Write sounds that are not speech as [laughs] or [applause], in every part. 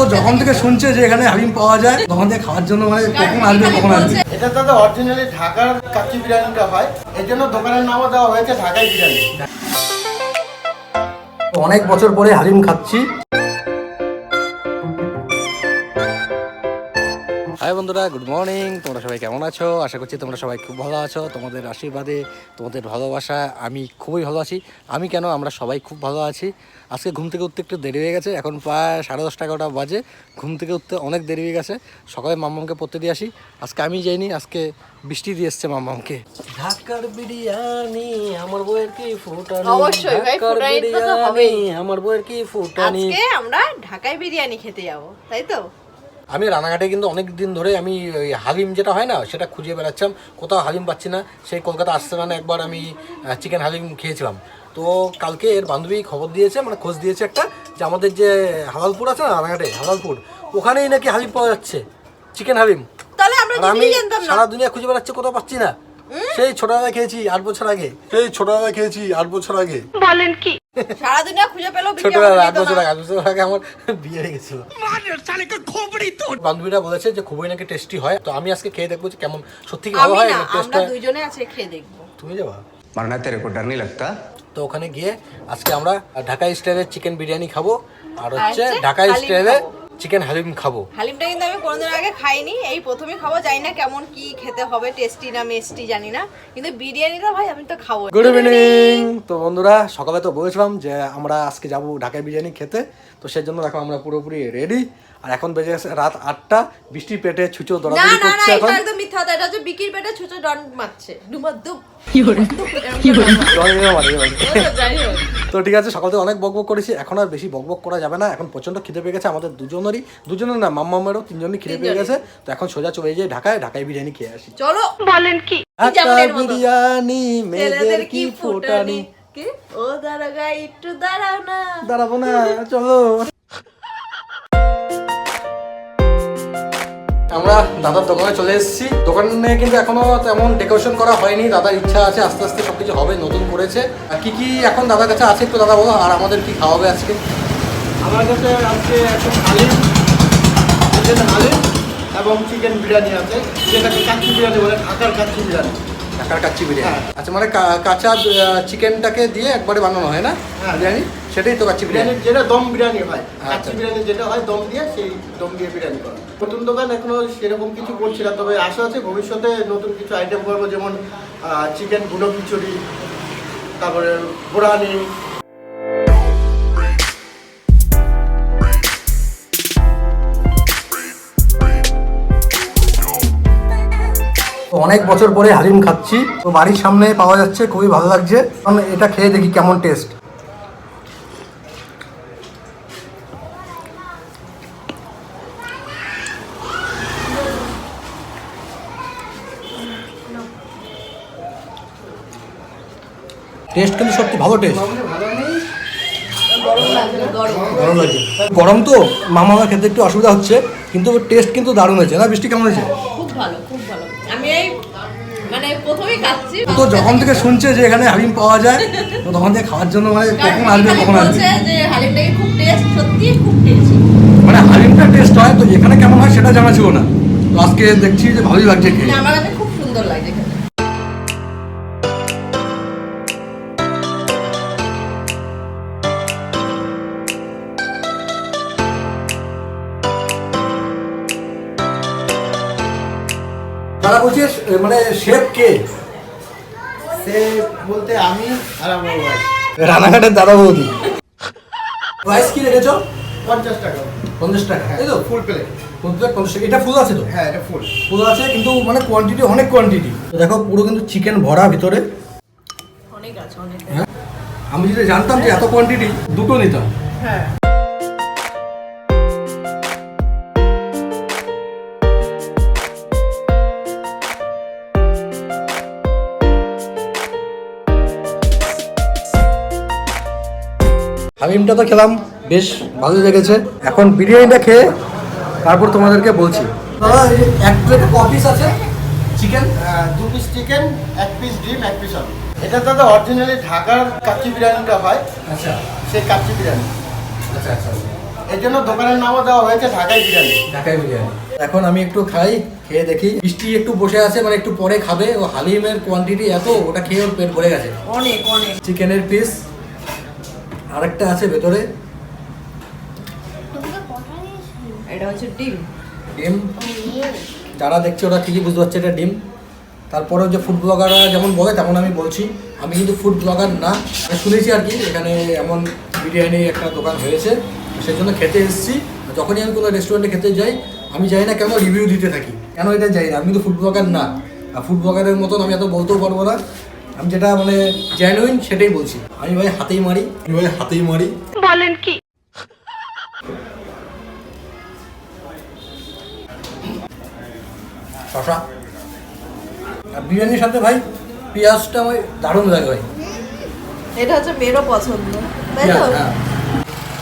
তো যখন থেকে শুনছে যে এখানে হালিম পাওয়া যায় তখন থেকে খাওয়ার জন্য মানে কখন আসবে কখন আসবে? এটা তাদের অরিজিনালি ঢাকার কাচ্চি বিরিয়ানিটা হয় এই জন্য দোকানের নামও দেওয়া হয়েছে ঢাকাই বিরিয়ানি। অনেক বছর পরে হালিম খাচ্ছি। হাই বন্ধুরা গুড মর্নিং তোমরা সবাই কেমন আছো? আশা করছি তোমরা সবাই খুব ভালো আছো। তোমাদের আশীর্বাদে তোমাদের ভালোবাসা আমি খুবই ভালো আছি। আমি কেন? আমরা সবাই খুব ভালো আছি। আজকে ঘুম থেকে উঠতে একটু দেরি হয়ে গেছে। এখন প্রায় সাড়ে দশটা এগারোটা বাজে। ঘুম থেকে উঠতে অনেক দেরি হয়ে গেছে। সকালে মাম্মামকে পড়তে দিয়ে আসি। আজকে আমি যাইনি আজকে বৃষ্টি দিয়ে এসছে মাম্মামকে। ঢাকার বিরিয়ানি আমার বউয়ের কি ফুটানি? অবশ্যই ভাই, বিরিয়ানি, আমার বউয়ের কি ফুটানি? আজকে আমরা ঢাকায় বিরিয়ানি খেতে যাব তাই তো? আমি রানাঘাটে কিন্তু অনেক দিন ধরে আমি ওই হালিম যেটা হয় না সেটা খুঁজে বেড়াচ্ছিলাম। কোথাও হালিম পাচ্ছি না সেই কলকাতা আসতে মানে একবার আমি চিকেন হালিম খেয়েছিলাম। তো কালকে এর বান্ধবী খবর দিয়েছে মানে খোঁজ দিয়েছে একটা যে আমাদের যে হালালপুর আছে না রানাঘাটে হালালপুর ওখানেই নাকি হালিম পাওয়া যাচ্ছে চিকেন হালিম। তাহলে আমি সারা দুনিয়া খুঁজে বেড়াচ্ছি কোথাও পাচ্ছি না। সেই ছোটবেলা খেয়েছি আট বছর আগে। সেই ছোটবেলা খেয়েছি আট বছর আগে। বলেন কি? সারা দুনিয়া খুঁজে পেল ছোটবেলা আট বছর আগে আট বছর আগে আমার বিয়ে গেছিল। বান্ধবীরা বলেছে যে খুবই নাকি টেস্টি হয়। তো আমি আজকে খেয়ে দেখব যে কেমন সত্যি কি ভালো হয় আমরা আছে খেয়ে দেখব। তুমি যাবা? নি লাগতা? তো ওখানে গিয়ে আজকে আমরা ঢাকা স্টাইলের চিকেন বিরিয়ানি খাব। আর হচ্ছে ঢাকা স্টাইলের চিকেন হালিম খাব। হালিমটা কিন্তু আমি কোনোদিন আগে খাইনি। এই প্রথমে খাব জানি না কেমন কি খেতে হবে টেস্টি না মেস্টি জানি না। কিন্তু বিরিয়ানিটা ভাই আমি তো খাব। গুড ইভিনিং তো বন্ধুরা সকালে তো বলেছিলাম যে আমরা আজকে যাব ঢাকায় বিরিয়ানি খেতে। তো সেই জন্য দেখো আমরা পুরোপুরি রেডি আর এখন বেজে গেছে রাত আটটা। বৃষ্টি পেটে ছুচো দৌড়াদৌড়ি না করছে এখন। এটা একদম মিথ্যা কথা। এটা হচ্ছে বিকির পেটে ছোট ডন মারছে। ডুমার দুম এবার। জানি না। তো ঠিক আছে সকাল থেকে অনেক বকবক করেছি। এখন আর বেশি বকবক করা যাবে না। এখন প্রচণ্ড খিদে পেয়ে গেছে। আমাদের দুজনেরই দুজনের না মাম্মামেরও তিনজনই খিদে পেয়ে গেছে। তো এখন সোজা চলে যাই ঢাকায় ঢাকায় বিরিয়ানি খেয়ে আসি। চলো। বলেন কি? ঢাকা বিরিয়ানি মেয়েদের কি ফুটানি? কি? ও দাঁড়াগা একটু দাঁড়াও না। দাঁড়াবো না চলো। আমরা দাদার দোকানে চলে এসেছি। দোকানে কিন্তু এখনও তেমন ডেকোরেশন করা হয়নি। দাদার ইচ্ছা আছে আস্তে আস্তে সবকিছু হবে নতুন করেছে। আর কি কি এখন দাদার কাছে আছে একটু দাদা বলো আর আমাদের কি খাওয়াবে আজকে? আমার কাছে আজকে একটা হালিম চিকেন হালিম এবং চিকেন বিরিয়ানি আছে। যেটাকে কাচ্চি বিরিয়ানি বলে ঢাকার কাচ্চি বিরিয়ানি। ঢাকার কাচ্চি বিরিয়ানি। হ্যাঁ। আচ্ছা মানে কাঁচা চিকেনটাকে দিয়ে একবারে বানানো হয় না? হ্যাঁ। বিরিয়ানি? সেটাই তো কাচ্চি বিরিয়ানি। যেটা দম বিরিয়ানি হয়। আচ্ছা। কাচ্চি বিরিয়ানি যেটা হয় দম দিয়ে সেই দম দিয়ে বিরিয়ানি করা। নতুন দোকান এখনও সেরকম কিছু করছি না তবে আশা আছে ভবিষ্যতে নতুন কিছু আইটেম করব যেমন চিকেন গুঁড়ো খিচুড়ি তারপরে বোরানি অনেক বছর পরে হালিম খাচ্ছি। তো বাড়ির সামনে পাওয়া যাচ্ছে, খুবই ভালো লাগছে। কারণ এটা খেয়ে দেখি কেমন টেস্ট টেস্ট কিন্তু সত্যি ভালো টেস্ট গরম লাগছে। গরম তো মামা খেতে একটু অসুবিধা হচ্ছে, কিন্তু টেস্ট কিন্তু দারুণ হয়েছে। না, বৃষ্টি কেমন হয়েছে? খুব ভালো খুব ভালো। আমি এই মানে প্রথমেই খাচ্ছি। তো যখন থেকে শুনছে যে এখানে হালিম পাওয়া যায় তো তখন থেকে খাওয়ার জন্য মানে কখন আসবে কখন আসবে? যে হালিমটাকে খুব টেস্ট সত্যি খুব টেস্ট মানে হালিমটা টেস্ট হয় তো এখানে কেমন হয় সেটা জানা ছিল না। তো আজকে দেখছি যে ভালোই লাগছে খেয়ে। আমার কাছে খুব সুন্দর লাগছে বলছে মানে শেফ কে? সে বলতে আমি আর আমার রানাঘাটের দাদা বৌদি। প্রাইস কি রেখেছো? পঞ্চাশ টাকা। পঞ্চাশ টাকা এই তো? ফুল প্লেট পঞ্চাশ পঞ্চাশ টাকা। এটা ফুল আছে তো? হ্যাঁ এটা ফুল ফুল আছে কিন্তু মানে কোয়ান্টিটি অনেক কোয়ান্টিটি তো দেখো পুরো কিন্তু চিকেন ভরা ভিতরে। অনেক আছে অনেক। হ্যাঁ? আমি যদি জানতাম যে এত কোয়ান্টিটি দুটো নিতাম। হ্যাঁ। হামিমটা তো খেলাম বেশ ভালো লেগেছে। এখন বিরিয়ানিটা খেয়ে তারপর তোমাদেরকে বলছি। দাদা এক প্লেটে কপিস আছে? চিকেন আহ, দু পিস চিকেন এক পিস ডিম এক পিস আলু। এটা দাদা অরিজিনালি ঢাকার কাচ্চি বিরিয়ানিটা হয়। আচ্ছা। সেই কাচ্চি বিরিয়ানি। আচ্ছা আচ্ছা। এই জন্য দোকানের নামও দেওয়া হয়েছে ঢাকাই বিরিয়ানি। ঢাকায় বিরিয়ানি। এখন আমি একটু খাই খেয়ে দেখি। মিষ্টি একটু বসে আছে মানে একটু পরে খাবে। ও হালিমের কোয়ান্টিটি এত ওটা খেয়ে ওর পেট ভরে গেছে। অনেক অনেক। চিকেনের পিস আরেকটা আছে ভেতরে। এটা হচ্ছে ডিম। ডিম। যারা দেখছে ওরা ঠিকই বুঝতে পারছে এটা ডিম। তারপরেও যে ফুড ব্লগাররা যেমন বলে তেমন আমি বলছি। আমি কিন্তু ফুড ব্লগার না। শুনেছি আর কি এখানে এমন বিরিয়ানি একটা দোকান হয়েছে। সেই জন্য খেতে এসেছি। যখনই আমি কোনো রেস্টুরেন্টে খেতে যাই আমি জানি না কেন রিভিউ দিতে থাকি। কেন এটা যাই না? আমি কিন্তু ফুড ব্লগার না। আর ফুড ব্লগারের মতন আমি এত বলতেও পারব না। আমি যেটা মানে জেনুইন সেটাই বলছি। আমি ভাই হাতেই মারি আমি ভাই হাতেই মারি। বলেন কি? শশা আর বিরিয়ানির সাথে ভাই পেঁয়াজটা আমার দারুণ লাগে ভাই। এটা হচ্ছে মেয়েরও পছন্দ তাই তো? পেঁয়াজ, হ্যাঁ।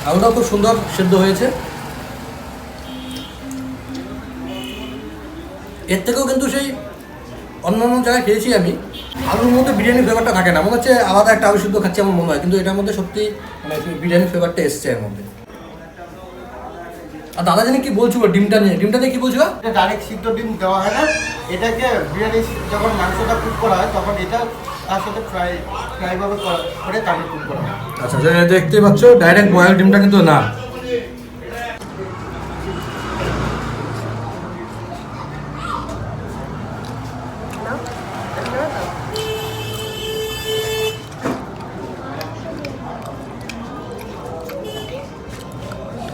আলুটাও খুব সুন্দর সেদ্ধ হয়েছে। এর থেকেও কিন্তু সেই অন্য অন্য জায়গায় খেয়েছি আমি। আলুর মধ্যে বিরিয়ানির ফ্লেভারটা থাকে না। মনে হচ্ছে আলাদা একটা আলু শুদ্ধ খাচ্ছি আমার মনে হয়। কিন্তু এটার মধ্যে সত্যি মানে বিরিয়ানির ফ্লেভারটা এসছে এর মধ্যে। আর দাদা জানি কি বলছো ডিমটা নিয়ে? ডিমটা নিয়ে কি বলছো এটা ডাইরেক্ট সিদ্ধ ডিম দেওয়া হয় না। এটাকে বিরিয়ানি যখন মাংসটা কুক করা হয় তখন এটা তার সাথে ফ্রাই ফ্রাইভাবে করা করে তারপর কুক করা হয়। আচ্ছা দেখতে পাচ্ছ ডাইরেক্ট বয়েল ডিমটা কিন্তু না।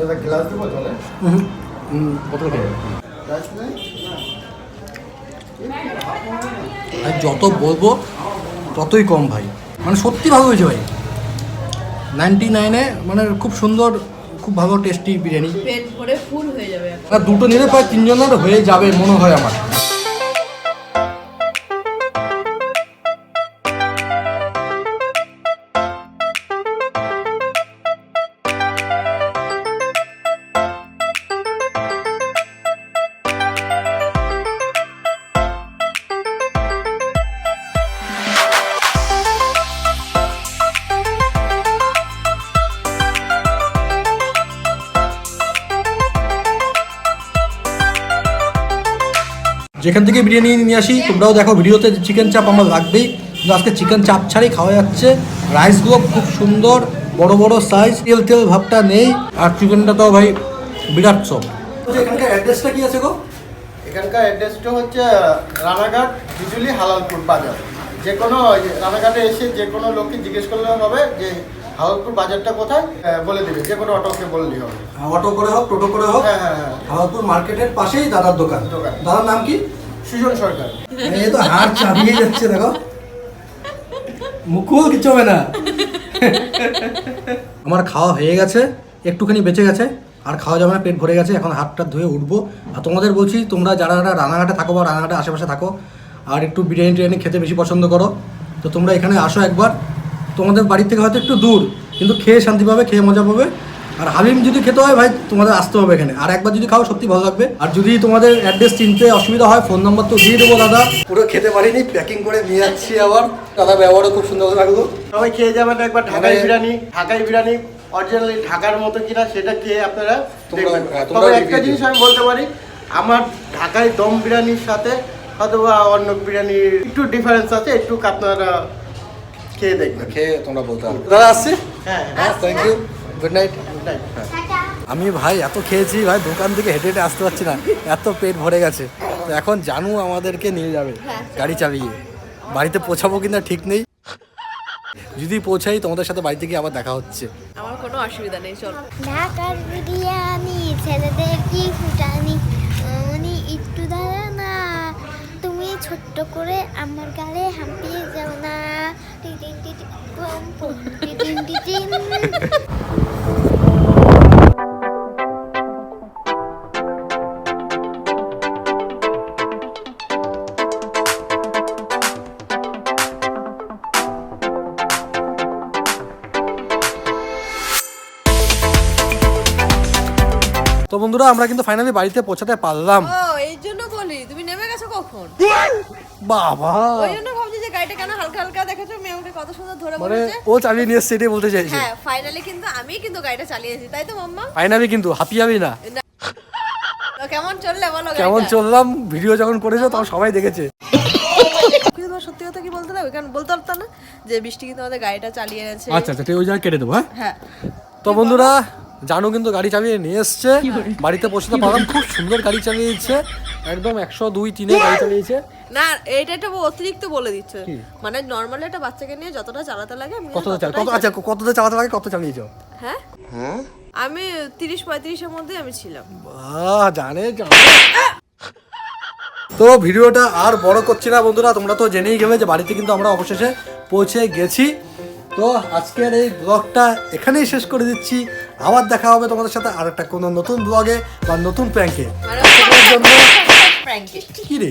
দাদা গ্লাস দেবো জলে? কত খেয়ে আর যত বলব ততই কম ভাই। মানে সত্যি ভালো হয়েছে ভাই। নাইনটি নাইনে মানে খুব সুন্দর খুব ভালো টেস্টি বিরিয়ানি। পেট ভরে ফুল হয়ে যাবে আর দুটো নিলে প্রায় তিনজনের হয়ে যাবে মনে হয় আমার। যেখান থেকে বিরিয়ানি নিয়ে আসি, তোমরাও দেখো ভিডিওতে চিকেন চাপ আমার লাগবেই। কিন্তু আজকে চিকেন চাপ ছাড়াই খাওয়া যাচ্ছে। রাইসগুলো খুব সুন্দর, বড় বড় সাইজ তেল তেল ভাবটা নেই। আর চিকেনটা তো ভাই বিরাট সব এখানকার অ্যাড্রেসটা কি আছে গো? এখানকার অ্যাড্রেসটা হচ্ছে, রানাঘাট, বিজুলি, হালালপুর বাজার। যে কোনো রানাঘাটে এসে যে কোনো লোককে জিজ্ঞেস করলে হবে যে হালালপুর বাজারটা কোথায়? বলে দেবে যে কোনো অটোকে বললেই হবে অটো করে হোক টোটো করে হোক হ্যাঁ হ্যাঁ হ্যাঁ। হাওয়াপুর মার্কেটের পাশেই দাদার দোকান। দোকান। দাদার নাম কি? সুজন সরকার। এই তো হাড় চাপিয়ে যাচ্ছে দেখো। মুকুল কিছু হবে না। আমার খাওয়া হয়ে গেছে একটুখানি বেঁচে গেছে আর খাওয়া যাবে না পেট ভরে গেছে এখন হাতটা ধুয়ে উঠবো। আর তোমাদের বলছি তোমরা যারা যারা রানাঘাটে থাকো বা রানাঘাটে আশেপাশে থাকো আর একটু বিরিয়ানি টিরিয়ানি খেতে বেশি পছন্দ করো তো তোমরা এখানে আসো একবার। তোমাদের বাড়ি থেকে হয়তো একটু দূর কিন্তু খেয়ে শান্তি পাবে খেয়ে মজা পাবে। আর হালিম যদি খেতে হয় ভাই তোমাদের আসতে হবে এখানে। আর একবার যদি খাও সত্যি ভালো লাগবে। আর যদি তোমাদের অ্যাড্রেস চিনতে অসুবিধা হয় ফোন নাম্বার তো দিয়ে দেবো দাদা। পুরো খেতে পারিনি প্যাকিং করে নিয়ে যাচ্ছি আবার। দাদা ব্যবহারও খুব সুন্দর লাগল সবাই খেয়ে যাবেন একবার ঢাকাই মানে- বিরিয়ানি। ঢাকাই বিরিয়ানি অরিজিনালি ঢাকার মতো কিনা সেটা খেয়ে আপনারা হ্যাঁ, তবে একটা জিনিস আমি বলতে পারি আমার ঢাকায় দম বিরিয়ানির সাথে অথবা অন্য বিরিয়ানির একটু ডিফারেন্স আছে একটু আপনারা খেয়ে দেখবেন খেয়ে তোমরা বলতে পারো। দাদা আসছি? হ্যাঁ হ্যাঁ থ্যাংক ইউ গুড নাইট তাই আমি ভাই এত খেয়েছি ভাই দোকান থেকে হেঁটে হেঁটে আসতে পারছি না। এত পেট ভরে গেছে। তো এখন জানু আমাদেরকে নিয়ে যাবে গাড়ি চালিয়ে। বাড়িতে পৌঁছাবো কিনা ঠিক নেই। যদি পৌঁছাই তোমাদের সাথে বাড়িতে গিয়ে আবার দেখা হচ্ছে। আমার কোনো অসুবিধা নেই চল। ঢাকার বিরিয়ানি ছেলেদের কি ফুটানি? উনি একটু দাঁড়া না তুমি ছোট্ট করে আমার গালে হাঁপিয়ে তো বন্ধুরা আমরা কিন্তু ফাইনালি বাড়িতে পৌঁছাতে পারলাম। ও এই জন্য বলি তুমি নেমে গেছো কখন? বাবা! ওই জন্য ভাবছি যে গাড়িটা কেন হালকা হালকা দেখেছ মেয়ে আমাকে কত সুন্দর ধরে মানে বলেছে। ও চালিয়ে নিয়ে এসছে এটাই বলতে চাইছে। হ্যাঁ ফাইনালি কিন্তু আমি কিন্তু গাড়িটা চালিয়েছি তাই তো মাম্মা? ফাইনালি কিন্তু হাপি যাবি না। তো কেমন চললে বলো কেমন? চললাম ভিডিও যখন করেছ তখন সবাই দেখেছে। তোমার সত্যি কথা কি বলতে না কারণ বলতে পারতাম না যে বৃষ্টি কিন্তু আমাদের গাড়িটা চালিয়ে এনেছে আচ্ছা আচ্ছা ওই জায়গায় কেটে দেবো হ্যাঁ? হ্যাঁ। তো বন্ধুরা জানু কিন্তু গাড়ি চালিয়ে নিয়ে এসছে। বাড়িতে পৌঁছতে পারলাম খুব সুন্দর গাড়ি চালিয়েছে। একদম একশো দুই তিনে গাড়ি চালিয়েছে। না এইটা একটা অতিরিক্ত বলে দিচ্ছে। মানে নর্মালি একটা বাচ্চাকে নিয়ে যতটা চালাতে লাগে আমি কতটা চাল কত আচ্ছা কতটা চালাতে লাগে কত চালিয়েছো? হ্যাঁ? আমি তিরিশ পঁয়ত্রিশের মধ্যে আমি ছিলাম। বাহ জানে জানে। তো ভিডিওটা আর বড় করছি না বন্ধুরা তোমরা তো জেনেই গেলে যে বাড়িতে কিন্তু আমরা অবশেষে পৌঁছে গেছি। তো আজকের এই ব্লগটা এখানেই শেষ করে দিচ্ছি। আবার দেখা হবে তোমাদের সাথে আর একটা কোনো নতুন ব্লগে বা নতুন প্র্যাঙ্কে জন্য [laughs] প্র্যাঙ্কে কি রে?